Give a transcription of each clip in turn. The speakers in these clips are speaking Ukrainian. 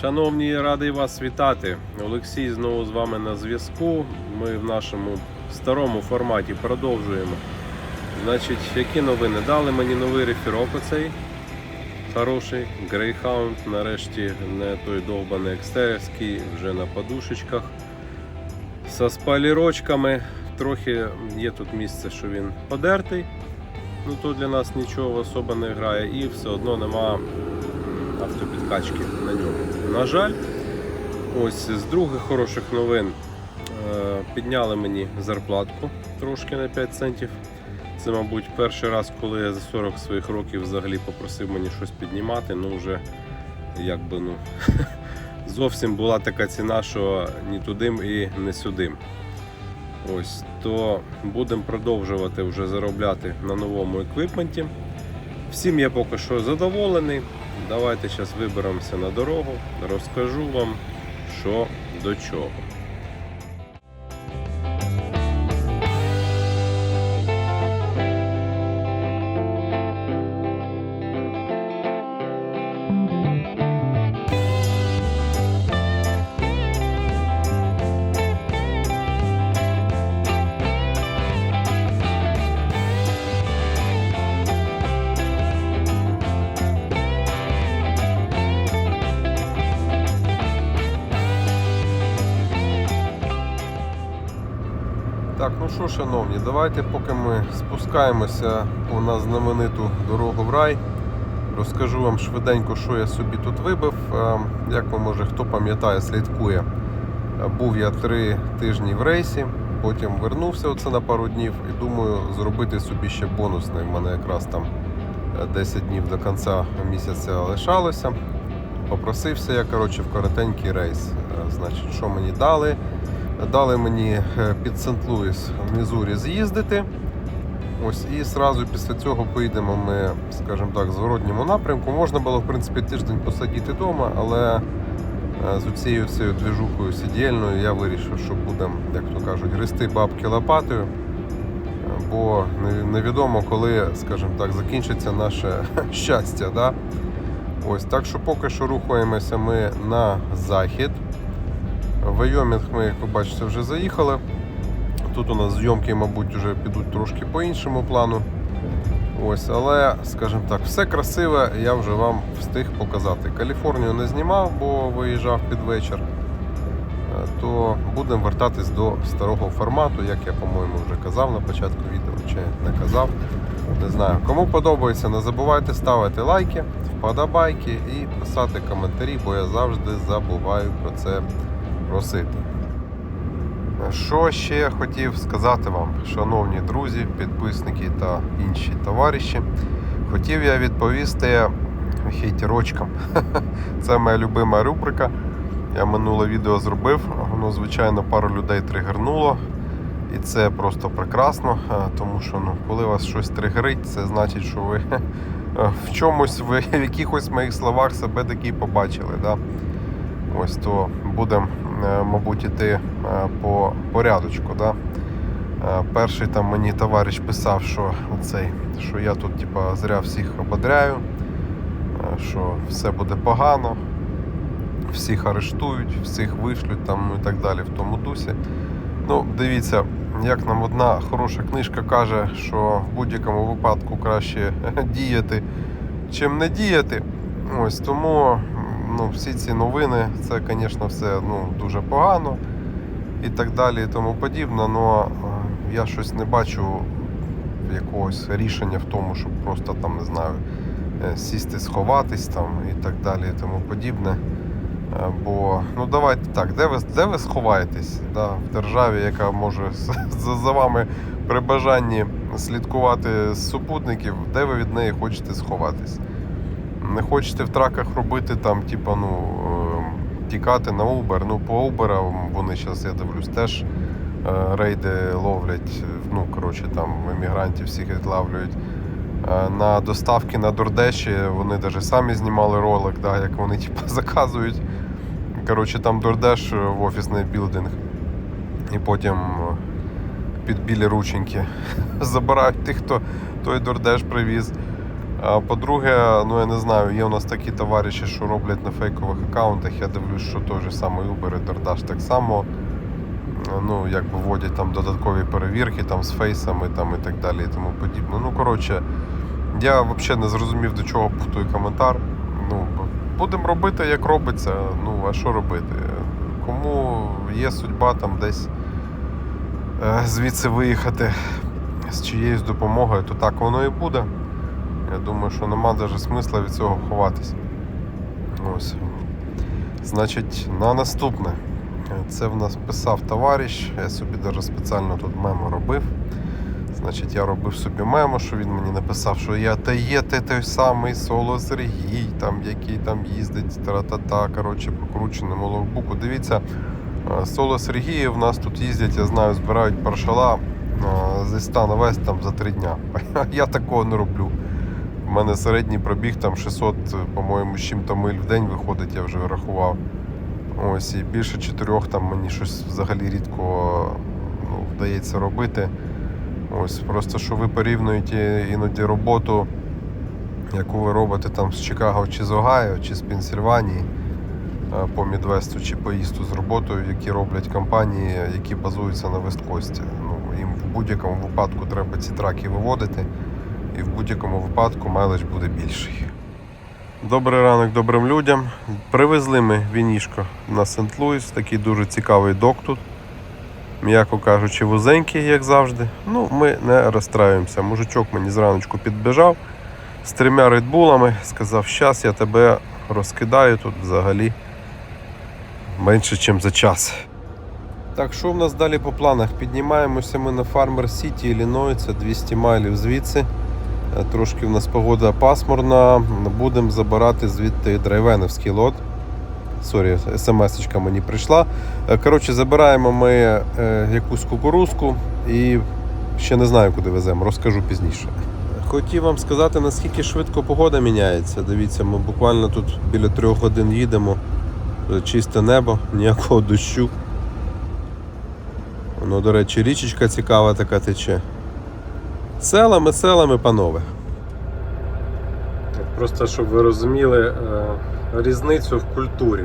Шановні, радий вас вітати. Олексій знову з вами на зв'язку. Ми в нашому старому форматі продовжуємо. Значить, які новини? Дали мені новий рефірок оцей. Хороший Greyhound. Нарешті не той довбаний екстерівський, вже на подушечках. Со спалірочками. Трохи є тут місце, що він подертий. Ну то для нас нічого особо не грає і все одно нема автопідкачки на ньому. На жаль, ось з других хороших новин е, підняли мені зарплатку трошки на 5 центів. Це, мабуть, перший раз, коли я за 40 своїх років взагалі попросив мені щось піднімати. Ну вже якби ну зовсім була така ціна, що ні тудим і не сюдим. Ось то будемо продовжувати вже заробляти на новому еквіпменті. Всім я поки що задоволений. Давайте зараз виберемося на дорогу, розкажу вам, що до чого. Що, шановні, давайте поки ми спускаємося на знамениту дорогу в рай. Розкажу вам швиденько, що я собі тут вибив. Е, Як ви може хто пам'ятає, слідкує. Е, Був я три тижні в рейсі, потім вернувся оце на пару днів і думаю зробити собі ще бонусний. У мене якраз там е, 10 днів до кінця місяця лишалося. Попросився я коротше, в коротенький рейс. Е, Значить, що мені дали? Дали мені е, під Сент-Луіс в Мізурі з'їздити. Ось і зразу після цього поїдемо ми, скажімо так, в зворотньому напрямку. Можна було, в принципі, тиждень посидіти вдома, але е, з цією всією двіжухою сидільною я вирішив, що будемо, як то кажуть, гристи бабки лопатою. Бо невідомо, коли, скажімо так, закінчиться наше щастя. Да? Ось так що поки що рухаємося ми на захід. Вайомінг ми, як ви бачите, вже заїхали. Тут у нас зйомки, мабуть, вже підуть трошки по іншому плану. Ось, але, скажімо так, все красиве я вже вам встиг показати. Каліфорнію не знімав, бо виїжджав під вечір. Е, То будемо вертатись до старого формату, як я, по-моєму, вже казав на початку відео, чи не казав. Не знаю. Кому подобається, не забувайте ставити лайки, вподобайки і писати коментарі, бо я завжди забуваю про це просити. Що ще я хотів сказати вам, шановні друзі, підписники та інші товариші. Хотів я відповісти хейтерочкам. Це моя любима рубрика. Я минуле відео зробив, воно, звичайно, пару людей тригернуло. І це просто прекрасно, е, тому що ну, коли вас щось тригерить, це значить, що ви е, в чомусь, в якихось моїх словах себе такі побачили. Да? Ось то будемо, мабуть, іти е, по порядочку. Да? Е, Перший там мені товариш писав, що, цей, що я тут типа, зря всіх ободряю, е, що все буде погано, всіх арештують, всіх вишлють там, ну і так далі в тому дусі. Ну, дивіться, як нам одна хороша книжка каже, що в будь-якому випадку краще діяти, чим не діяти. Ось тому ну, всі ці новини, це, звісно, все ну, дуже погано і так далі, і тому подібне. Але я щось не бачу якогось рішення в тому, щоб просто там не знаю, е, сісти, сховатись там і так далі, і тому подібне. Е, Бо ну давайте так, де ви де ви сховаєтесь? Да, в державі, яка може за, за вами при бажанні слідкувати з супутників, де ви від неї хочете сховатись? Не хочете в траках робити там, типа, ну е, тікати на Uber. Ну по Uber вони зараз, я дивлюсь, теж е, рейди ловлять. Ну коротше, там емігрантів всіх відлавлюють. Е, На доставки на Дордеші вони навіть самі знімали ролик, да, як вони типу, заказують. Коротше, там Дордеш в офісний білдинг. І потім е, під білі рученьки забирають тих, хто той Дордеш привіз. А по-друге, ну я не знаю, є у нас такі товариші, що роблять на фейкових аккаунтах. Я дивлюсь, що той же самий Uber і DoorDash так само ну, якби вводять там додаткові перевірки там, з фейсами там, і так далі і тому подібне. Ну, коротше, я взагалі не зрозумів, до чого був той коментар. Ну, будемо робити, як робиться. Ну, а що робити? Кому є судьба там десь е, звідси виїхати з чиєюсь допомогою, то так воно і буде. Я думаю, що нема навіть смисла від цього ховатись. Ось. Значить, на наступне. Це в нас писав товариш, я собі навіть спеціально тут мемо робив. Значить, я робив собі мемо, що він мені написав, що я та є ти той самий соло Сергій, там, який там їздить, тра-та-та, коротше, покрученому логбуку. Дивіться, е, соло Сергії в нас тут їздять, я знаю, збирають паршала е, зі 100 на весь там за 3 дня. Я такого не роблю. У мене середній пробіг там 600, по-моєму, з чим-то миль в день виходить, я вже рахував. Ось, і більше чотирьох там мені щось взагалі рідко ну, вдається робити. Ось, просто що ви порівнюєте іноді роботу, яку ви робите там з Чикаго чи з Огайо, чи з Пенсільванії е, по Мідвесту чи по Істу з роботою, які роблять компанії, які базуються на Весткості. Ну, їм в будь-якому випадку треба ці траки виводити, і в будь-якому випадку майледж буде більший. Добрий ранок добрим людям. Привезли ми вінішко на Сент-Луіс, такий дуже цікавий док тут. М'яко кажучи, вузенький, як завжди. Ну, ми не розстраюємося. Мужичок мені зраночку підбіжав з трьома редбулами, сказав, щас я тебе розкидаю тут взагалі менше, ніж за час. Так, що в нас далі по планах? Піднімаємося ми на Фармер Сіті, Ілліной, це 200 майлів звідси. Е, Трошки в нас погода пасмурна. Будемо забирати звідти драйвеновський лот. Сорі, смс-очка мені прийшла. Е, Коротше, забираємо ми е, якусь кукурузку і ще не знаю, куди веземо, розкажу пізніше. Хотів вам сказати, наскільки швидко погода міняється. Дивіться, ми буквально тут біля трьох годин їдемо. Чисте небо, ніякого дощу. Воно, до речі, річечка цікава така тече. Селами, селами, панове. Просто щоб ви розуміли е, різницю в культурі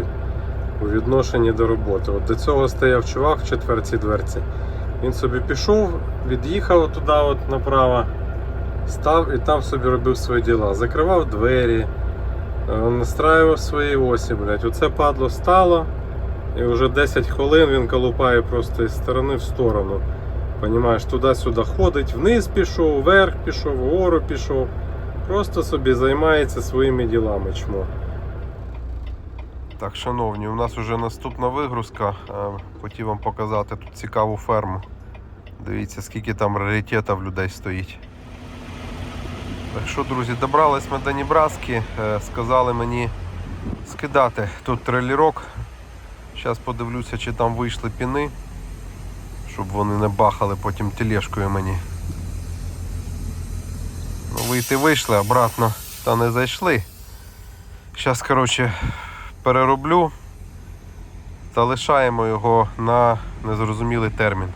у відношенні до роботи. От до цього стояв чувак в четвертій дверці. Він собі пішов, від'їхав туди от направо, став і там собі робив свої діла. Закривав двері, е, настраював свої осі, блядь. Оце падло стало. І вже 10 хвилин він колупає просто із сторони в сторону. Понімаєш, туди-сюди ходить, вниз пішов, вверх пішов, вгору пішов. Просто собі займається своїми ділами чмо. Так, шановні, у нас вже наступна вигрузка. Е, Хотів вам показати тут цікаву ферму. Дивіться, скільки там раритетів людей стоїть. Так що, друзі, добрались ми до Небраски. Е, Сказали мені скидати тут трейлерок. Зараз подивлюся, чи там вийшли піни, щоб вони не бахали потім тележкою мені. Ну, вийти вийшли, обратно та не зайшли. Зараз, коротше, перероблю та лишаємо його на незрозумілий термін.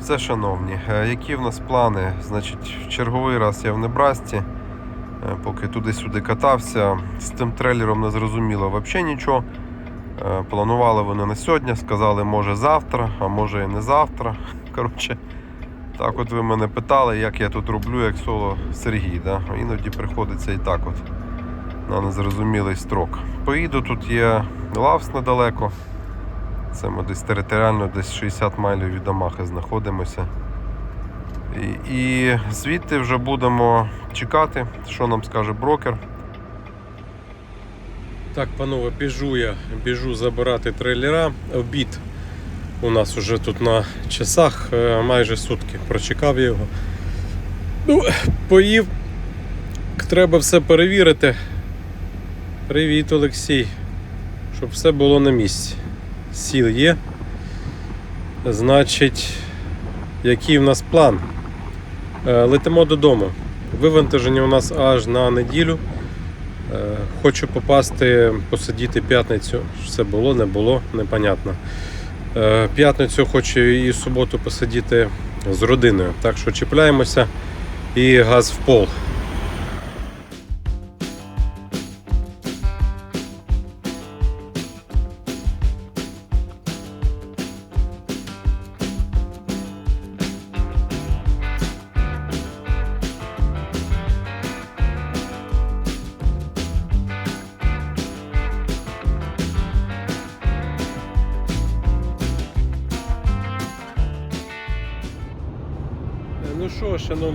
Все, шановні, е, які в нас плани? Значить, в черговий раз я в Небрасті, е, поки туди-сюди катався. З тим трейлером не зрозуміло взагалі нічого. Е, Планували вони на сьогодні, сказали, може завтра, а може і не завтра. Коротше, так от ви мене питали, як я тут роблю, як соло Сергій. Да? Іноді приходиться і так от на незрозумілий строк. Поїду, тут є Лавс недалеко. Це ми десь територіально, десь 60 майлів від Амахи знаходимося. І, і звідти вже будемо чекати, що нам скаже брокер. Так, панове, біжу я, біжу забирати трейлера. Обід у нас уже тут на часах е, майже сутки. Прочекав я його. Ну, поїв. Треба все перевірити. Привіт, Олексій. Щоб все було на місці. Сіл є. Значить, який в нас план? Е, Летимо додому. Вивантаження у нас аж на неділю. Е, Хочу попасти, посидіти п'ятницю. Все було, не було, непонятно. Е, П'ятницю хочу і суботу посидіти з родиною. Так що чіпляємося і газ в пол.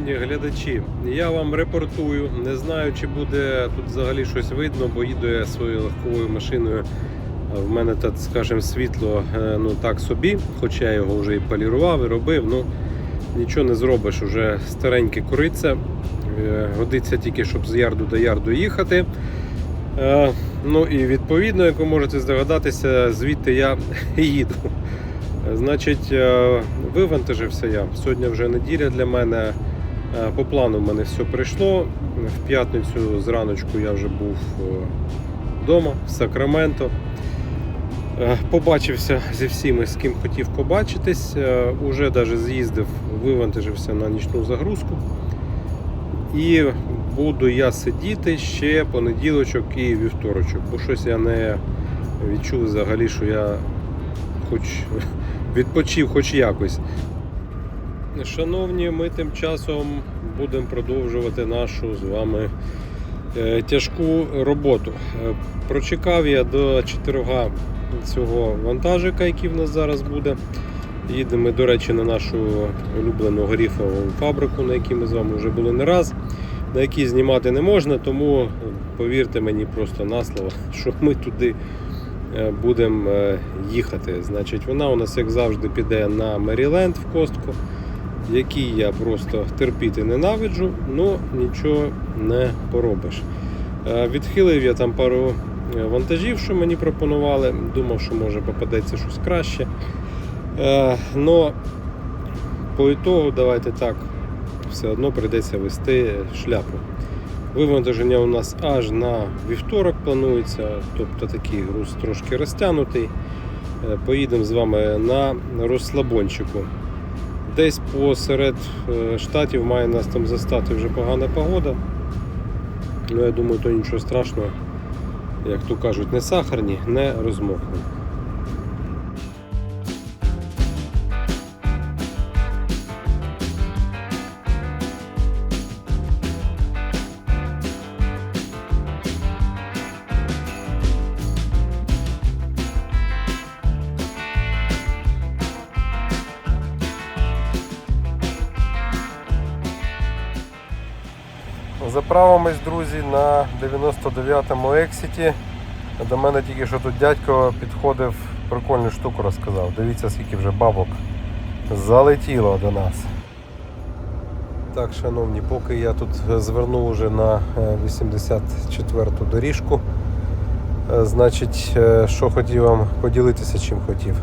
Шановні глядачі, я вам репортую. Не знаю, чи буде тут взагалі щось видно, бо їду я своєю легковою машиною. В мене так, скажімо, світло е, ну так собі, хоча я його вже і полірував, і робив. Ну нічого не зробиш, уже стареньке куриця. Е, Годиться тільки, щоб з ярду до ярду їхати. Е, Ну і відповідно, як ви можете здогадатися, звідти я їду. Значить, вивантажився я. Сьогодні вже неділя для мене. Е, По плану в мене все прийшло. В п'ятницю зраночку я вже був вдома в Сакраменто. Е, Побачився зі всіми, з ким хотів побачитись. Е, Уже навіть з'їздив, вивантажився на нічну загрузку. І буду я сидіти ще понеділочок і вівторочок, бо щось я не відчув взагалі, що я хоч відпочив хоч якось. Шановні, ми тим часом будемо продовжувати нашу з вами е, тяжку роботу. Е, Прочекав я до четверга цього вантажика, який в нас зараз буде. Їдемо, до речі, на нашу улюблену горіфову фабрику, на якій ми з вами вже були не раз, на якій знімати не можна, тому повірте мені просто на слово, що ми туди е, будемо їхати. Значить, вона у нас, як завжди, піде на Меріленд в костку, який я просто терпіти ненавиджу, але нічого не поробиш. Е, Відхилив я там пару е, вантажів, що мені пропонували. Думав, що може попадеться щось краще. Е, Но по ітогу, давайте так, все одно прийдеться вести шляпу. Вивантаження у нас аж на вівторок планується, тобто такий груз трошки розтягнутий. Поїдемо з вами на розслабончику. Десь посеред е, штатів має нас там застати вже погана погода. Ну, я думаю, то нічого страшного, як то кажуть, не сахарні, не розмокне. Заправимось, друзі, на 99-му ексіті. До мене тільки що тут дядько підходив, прикольну штуку розказав. Дивіться, скільки вже бабок залетіло до нас. Так, шановні, поки я тут звернув уже на 84-ту доріжку. Е, Значить, е, що хотів вам поділитися, чим хотів.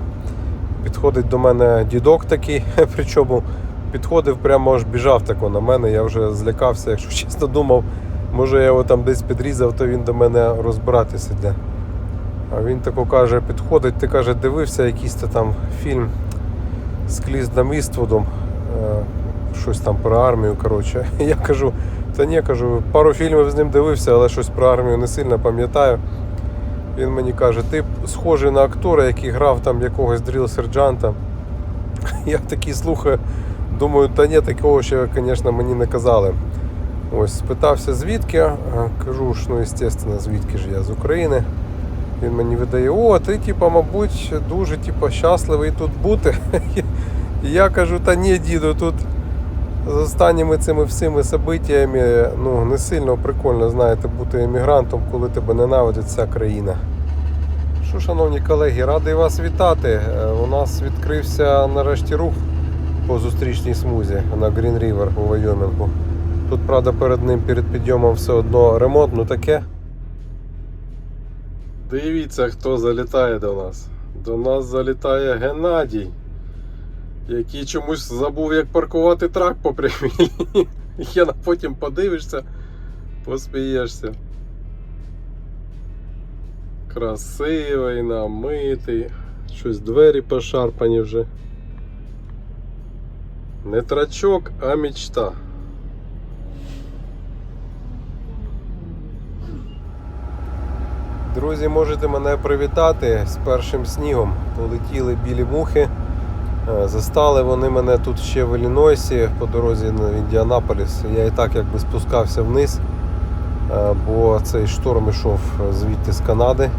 Підходить до мене дідок такий, причому підходив, прямо аж біжав тако на мене. Я вже злякався, якщо чесно думав, може я його там десь підрізав, то він до мене розбиратися йде. А він тако каже, підходить, ти каже, дивився якийсь то там фільм з Кліздом Іствудом, е, щось там про армію. коротше. Я кажу, та ні, кажу, пару фільмів з ним дивився, але щось про армію не сильно пам'ятаю. Він мені каже, ти схожий на актора, який грав там якогось дріл-сержанта. Я такий слухаю, думаю, та ні, такого ще, звісно, мені не казали. Ось спитався звідки. Кажу ж, ну, звісно, звідки ж я з України. Він мені видає, о, ти, типа, мабуть, дуже типа, щасливий тут бути. І я кажу, та ні, діду, тут з останніми цими всіми событиями ну, не сильно прикольно, знаєте, бути емігрантом, коли тебе ненавидить вся країна. Що, шановні колеги, радий вас вітати. Е, У нас відкрився нарешті рух по зустрічній смузі на Green River у Вайомінгу. Тут, правда, перед ним перед підйомом все одно ремонт, ну таке. Дивіться, хто залітає до нас. До нас залітає Геннадій, який чомусь забув, як паркувати трак по прямій. Я потім подивишся, посмієшся. Красивий, намитий. Щось двері пошарпані вже. Не трачок, а мечта. Друзі, можете мене привітати з першим снігом. Полетіли білі мухи. Е, Застали вони мене тут ще в Іллінойсі по дорозі на Індіанаполіс. Я і так якби спускався вниз, е, бо цей шторм ішов звідти з Канади.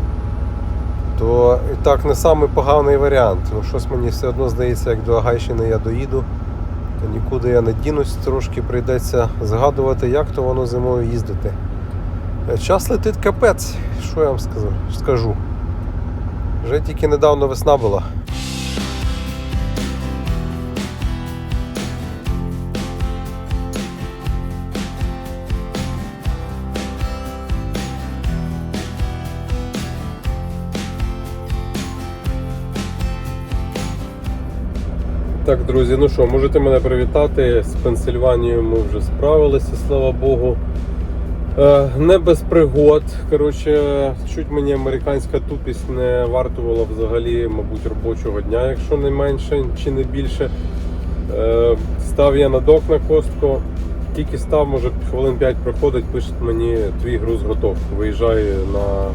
То і так не самий поганий варіант. Ну, щось мені все одно здається, як до Агайщини я доїду. Та нікуди я не дінусь, трошки прийдеться згадувати, як то воно зимою їздити. Е, Час летить капець, що я вам скажу? скажу. Вже тільки недавно весна була. Так, друзі, ну що, можете мене привітати. З Пенсильванією ми вже справилися, слава Богу. Е, не без пригод. Коротше, чуть мені американська тупість не вартувала взагалі, мабуть, робочого дня, якщо не менше чи не більше. Е, став я на док на костку. Тільки став, може хвилин 5 проходить, пише мені твій груз готов. Виїжджає на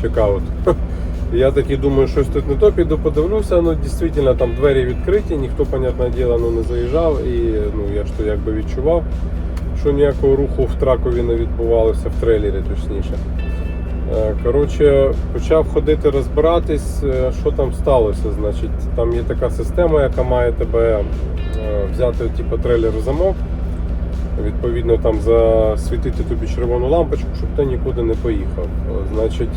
чекаут. Я такий думаю, щось тут не то, піду подивлюся. Ну, дійсно, там двері відкриті, ніхто, понятне діло, ну, не заїжджав. І ну, я ж то якби відчував, що ніякого руху в тракові не відбувалося, в трейлері точніше. Е, Коротше, почав ходити розбиратись, е, що там сталося. Значить, там є така система, яка має тебе е, взяти типу, трейлер замок. Відповідно, там засвітити тобі червону лампочку, щоб ти нікуди не поїхав. Значить,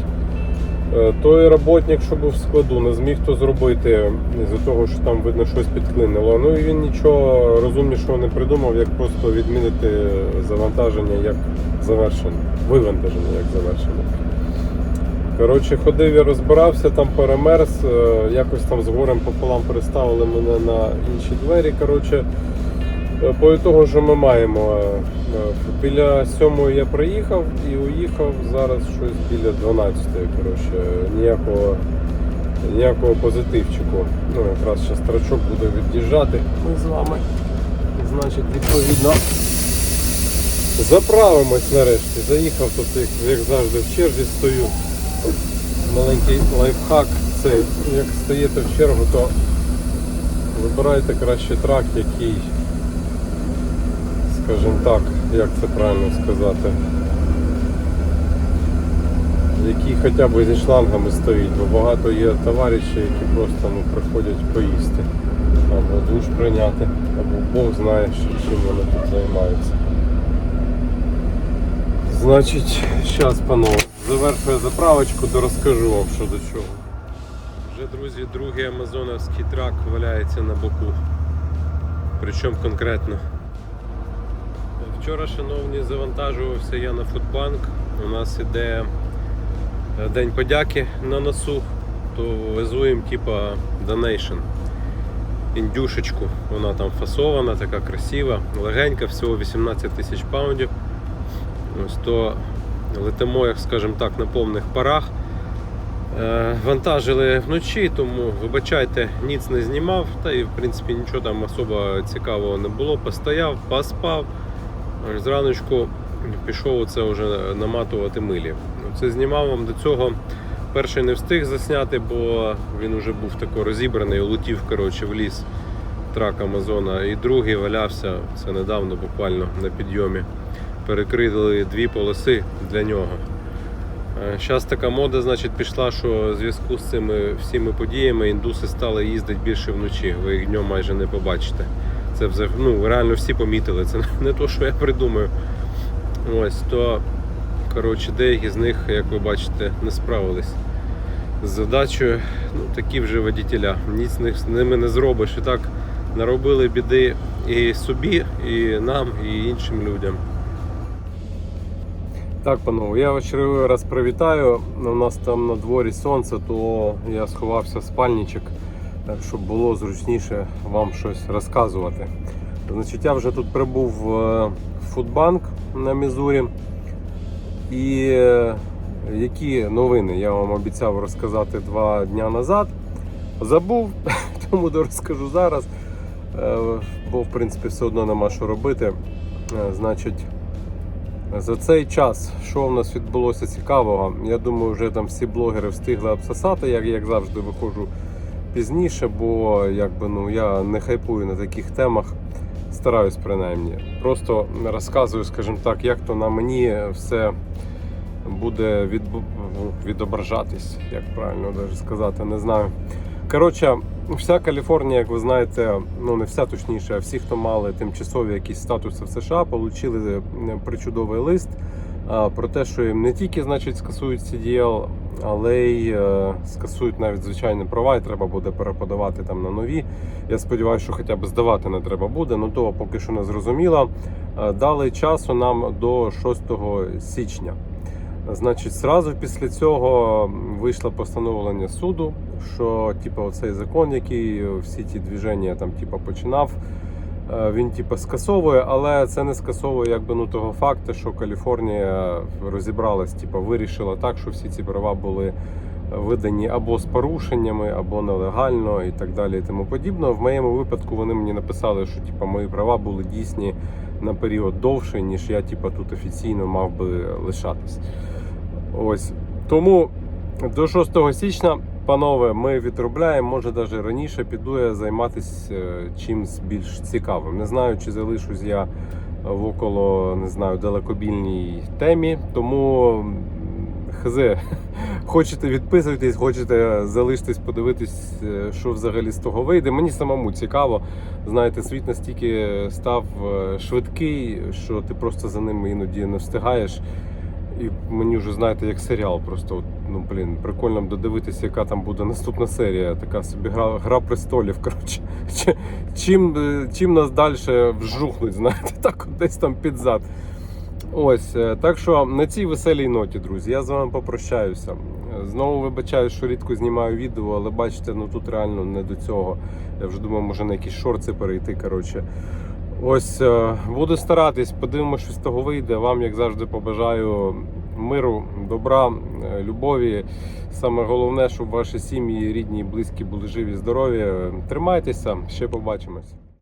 Той роботник, що був в складу, не зміг то зробити з-за того, що там видно щось підклинило. Ну і він нічого розумнішого не придумав, як просто відмінити завантаження як завершення, вивантаження як завершення. Коротше, ходив я розбирався, там перемерз, е, якось там з горем пополам переставили мене на інші двері. Коротше, Е, по того, що ми маємо. е, е, Біля сьомої я приїхав і уїхав зараз щось біля 12. Коротше, ніякого, ніякого позитивчику. Ну, якраз зараз трачок буде від'їжджати. Ми з вами. Значить, відповідно. Заправимось нарешті. Заїхав тут, як, як завжди, в черзі стою. Маленький лайфхак. Це як стаєте в чергу, то вибирайте краще трак, який скажімо так, як це правильно сказати, який хоча б зі шлангами стоїть, бо багато є товаришів, які просто ну, приходять поїсти, або душ прийняти, або Бог знає, чим вони тут займаються. Значить, зараз, панове, завершую заправочку, то розкажу вам що до чого. Вже, друзі, другий амазоновський трак валяється на боку. Причому конкретно. Вчора, шановні, завантажувався я на Фудбанк. У нас іде е, День подяки на носу, то везуємо типа Donation. Індюшечку. Вона там фасована, така красива, легенька, всього 18 тисяч паундів. Ось то летимо, як скажімо так, на повних парах. Е, Вантажили вночі, тому вибачайте, ніц не знімав, та і в принципі нічого там особо цікавого не було. Постояв, поспав. Зраночку пішов оце вже наматувати милі. Це знімав вам до цього. Перший не встиг засняти, бо він вже був тако розібраний, улетів коротше, в ліс трак Амазона. І другий валявся це недавно, буквально на підйомі. Перекрили дві полоси для нього. Зараз така мода значить, пішла, що в зв'язку з цими всіми подіями індуси стали їздити більше вночі. Ви їх днем майже не побачите. Це ну, реально всі помітили. Це не то, що я придумаю. Ось то, коротше, деякі з них, як ви бачите, не справились з задачею. Ну, такі вже водітеля. Ніц з них- з ними не зробиш. І так наробили біди і собі, і нам, і іншим людям. Так, панове, я черговий раз привітаю. У нас там на дворі сонце, то я сховався в спальничок, так, щоб було зручніше вам щось розказувати. Значить, я вже тут прибув в Фудбанк на Мізурі. І е, які новини я вам обіцяв розказати два дні назад. Забув, тому розкажу зараз. Е, Бо в принципі все одно нема що робити. Е, Значить, за цей час, що в нас відбулося цікавого, я думаю, вже там всі блогери встигли обсосати, як, як завжди виходжу пізніше, бо якби ну я не хайпую на таких темах. Стараюсь принаймні. Просто розказую, скажімо так, як то на мені все буде відбу- відображатись, як правильно навіть сказати, не знаю. Коротше, вся Каліфорнія, як ви знаєте, ну не вся точніше, а всі, хто мали тимчасові якісь статуси в США, отримали причудовий лист про те, що їм не тільки значить, скасують CDL, але й е, скасують навіть звичайні права, і треба буде переподавати там на нові. Я сподіваюся, що хоча б здавати не треба буде. Ну то поки що не зрозуміло. Е, Дали часу нам до 6 січня. Значить, зразу після цього вийшло постановлення суду, що типу, оцей закон, який всі ті движення там типу, починав, він типу, скасовує, але це не скасовує якби, ну, того факту, що Каліфорнія розібралась, типу, вирішила так, що всі ці права були видані або з порушеннями, або нелегально і так далі. І тому подібне. В моєму випадку вони мені написали, що типу, мої права були дійсні на період довший, ніж я типу, тут офіційно мав би лишатись. Ось тому до 6 січня, панове, ми відробляємо. Може, навіть раніше піду я займатися е, чимось більш цікавим. Не знаю, чи залишусь я в около не знаю далекобільній темі. Тому хз, хочете відписуйтесь, хочете залишитись, подивитись, е, що взагалі з того вийде. Мені самому цікаво. Знаєте, світ настільки став е, швидкий, що ти просто за ним іноді не встигаєш. І мені вже знаєте, як серіал. Просто ну блін, прикольно додивитися, яка там буде наступна серія. Така собі гра, гра престолів. Коротше, чим, е, чим нас далі вжухнуть, знаєте, так десь там під зад. Ось е, так що на цій веселій ноті, друзі, я з вами попрощаюся. Знову вибачаю, що рідко знімаю відео, але бачите, ну тут реально не до цього. Я вже думаю, може на якісь шорти перейти. Коротше. Ось е, буду старатись, подивимося, що з того вийде. Вам, як завжди, побажаю миру, добра, е, любові. Саме головне, щоб ваші сім'ї, рідні близькі були живі, здорові. Тримайтеся, ще побачимось.